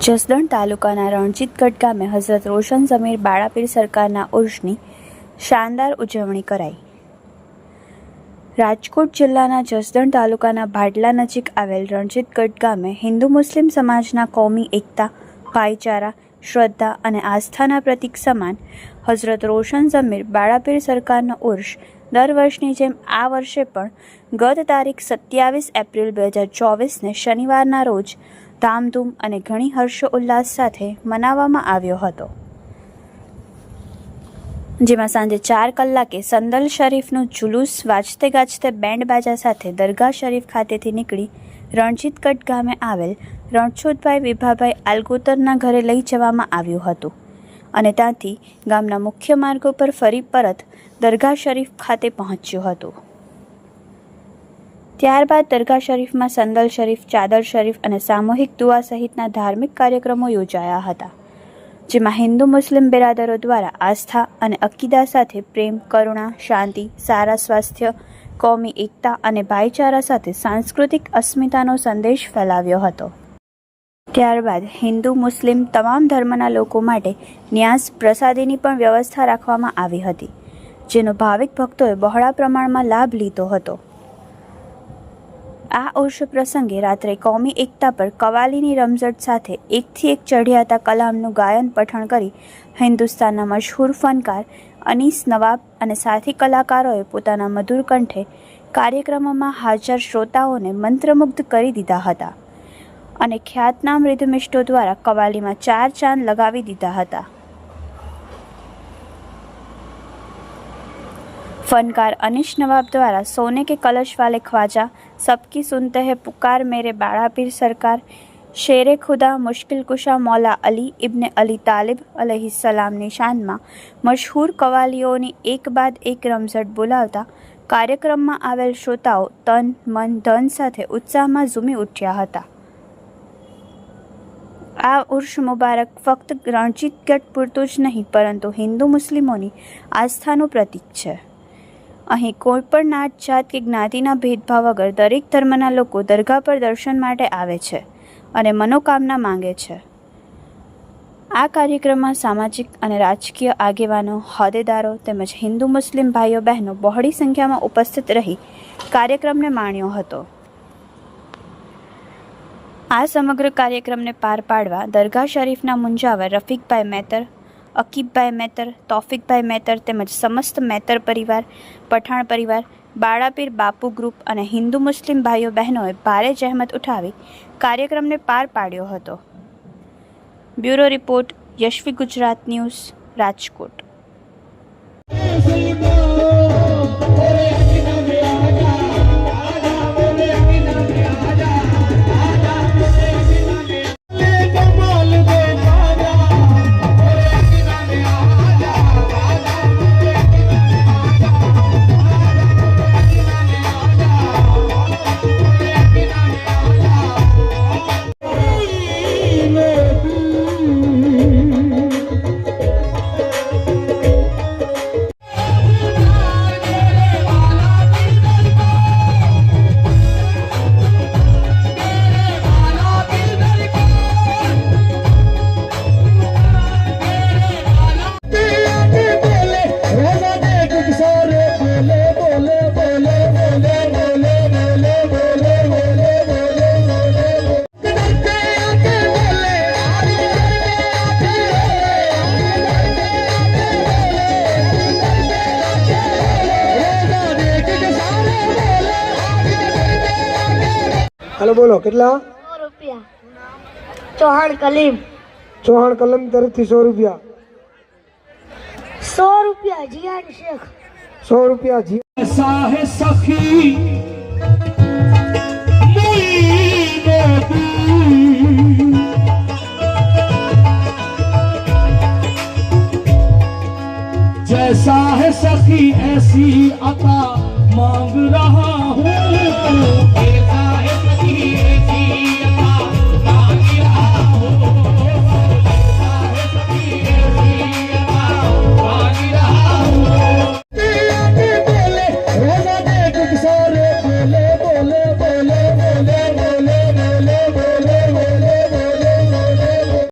જસદણ તાલુકાના રણજીતગઢ ગામે હઝરત રોશન સમીર બાળાપીર સરકારના ઉર્ષની શાનદાર ઉજવણી કરાઈ. રાજકોટ જિલ્લાના જસદણ તાલુકાના ભાડલા નજીક આવેલ રણજીતગઢ ગામે હિન્દુ મુસ્લિમ સમાજના કોમી એકતા, ભાઈચારા, શ્રદ્ધા અને આસ્થાના પ્રતીક સમાન હઝરત રોશન સમીર બાળાપીર સરકારનો ઉર્ષ દર વર્ષની જેમ આ વર્ષે પણ ગત તારીખ સત્યાવીસ એપ્રિલ બે હજાર ચોવીસને શનિવારના રોજ ધામધૂમ અને ઘણી હર્ષોલ્લાસ સાથે મનાવવામાં આવ્યો હતો. જેમાં સાંજે ચાર કલાકે સંદલ શરીફનું જુલુસ વાજતે ગાજતે બેન્ડ બાજા સાથે દરગાહ શરીફ ખાતેથી નીકળી રણજીતગઢ ગામે આવેલ રણછોડભાઈ વિભાભાઈ આલગોતરના ઘરે લઈ જવામાં આવ્યું હતું. અને ત્યાંથી ગામના મુખ્ય માર્ગો પર ફરી પરત દરગાહ શરીફ ખાતે પહોંચ્યું હતું. ત્યારબાદ દરગાહ શરીફમાં સંદલ શરીફ, ચાદર શરીફ અને સામૂહિક દુઆ સહિતના ધાર્મિક કાર્યક્રમો યોજાયા હતા, જેમાં હિન્દુ મુસ્લિમ બિરાદરો દ્વારા આસ્થા અને અકીદા સાથે પ્રેમ, કરુણા, શાંતિ, સારા સ્વાસ્થ્ય, કોમી એકતા અને ભાઈચારા સાથે સાંસ્કૃતિક અસ્મિતાનો સંદેશ ફેલાવ્યો હતો. ત્યારબાદ હિન્દુ, મુસ્લિમ તમામ ધર્મના લોકો માટે ન્યાસ પ્રસાદીની પણ વ્યવસ્થા રાખવામાં આવી હતી, જેનો ભાવિક ભક્તોએ બહોળા પ્રમાણમાં લાભ લીધો હતો. આ ઉર્ષ પ્રસંગે રાત્રે કોમી એકતા પર કવાલીની રમઝટ સાથે એકથી એક ચઢિયાતા કલામનું ગાયન પઠણ કરી હિન્દુસ્તાનના મશહૂર ફનકાર અનીસ નવાબ અને સાથી કલાકારોએ પોતાના મધુર કંઠે કાર્યક્રમોમાં હાજર શ્રોતાઓને મંત્રમુગ્ધ કરી દીધા હતા. અને ખ્યાતનામ રિધમિષ્ટો દ્વારા કવાલીમાં ચાર ચાંદ લગાવી દીધા હતા. ફનકાર અનિશ નવાબ દ્વારા સોને કે કલશ વાલે ખ્વાજા, સબકી સુનતે હે પુકાર મેરે બાળાપીર સરકાર, શેરે ખુદા મુશ્કિલ કુશા મૌલા અલી ઇબ્ને અલી તાલિબ અલહિસલામની શાનમાં મશહૂર કવાલીઓની એક બાદ એક રમઝટ બોલાવતા કાર્યક્રમમાં આવેલ શ્રોતાઓ તન, મન, ધન સાથે ઉત્સાહમાં ઝૂમી ઉઠ્યા હતા. આ ઉર્ષ મુબારક ફક્ત રણજીતગઢ પૂરતું જ નહીં, પરંતુ હિન્દુ મુસ્લિમોની આસ્થાનું પ્રતીક છે. અહીં કોઈ પણ નાત જાત કે જ્ઞાતિના ભેદભાવ વગર દરેક ધર્મના લોકો દરગાહ પર દર્શન માટે આવે છે અને મનોકામના માંગે છે. આ કાર્યક્રમમાં સામાજિક અને રાજકીય આગેવાનો, હોદ્દેદારો તેમજ હિન્દુ મુસ્લિમ ભાઈઓ બહેનો બહોળી સંખ્યામાં ઉપસ્થિત રહી કાર્યક્રમને માણ્યો હતો. આ સમગ્ર કાર્યક્રમને પાર પાડવા દરગાહ શરીફના મુંજાવર રફીકભાઈ મેતર, અકીબભાઈ મેતર, તોફિકભાઈ મેતર તેમજ સમસ્ત મેતર પરિવાર, પઠાણ પરિવાર, બાળાપીર બાપુ ગ્રુપ અને હિન્દુ મુસ્લિમ ભાઈઓ બહેનોએ ભારે જહેમત ઉઠાવી કાર્યક્રમને પાર પાડ્યો હતો. Bureau report Yashvi Gujarat news Rajkot. હાલો બોલો કેટલા સો રૂપિયા ચૌહાણ કલીમ ચૌહાણ કલમ તરફથી સો રૂપિયા સો રૂપિયા જીયાન શેખ સો રૂપિયા જી ऐसा है सखी जैसा है सखी ऐसी अता मांग रहा हूँ ऐसा है सखी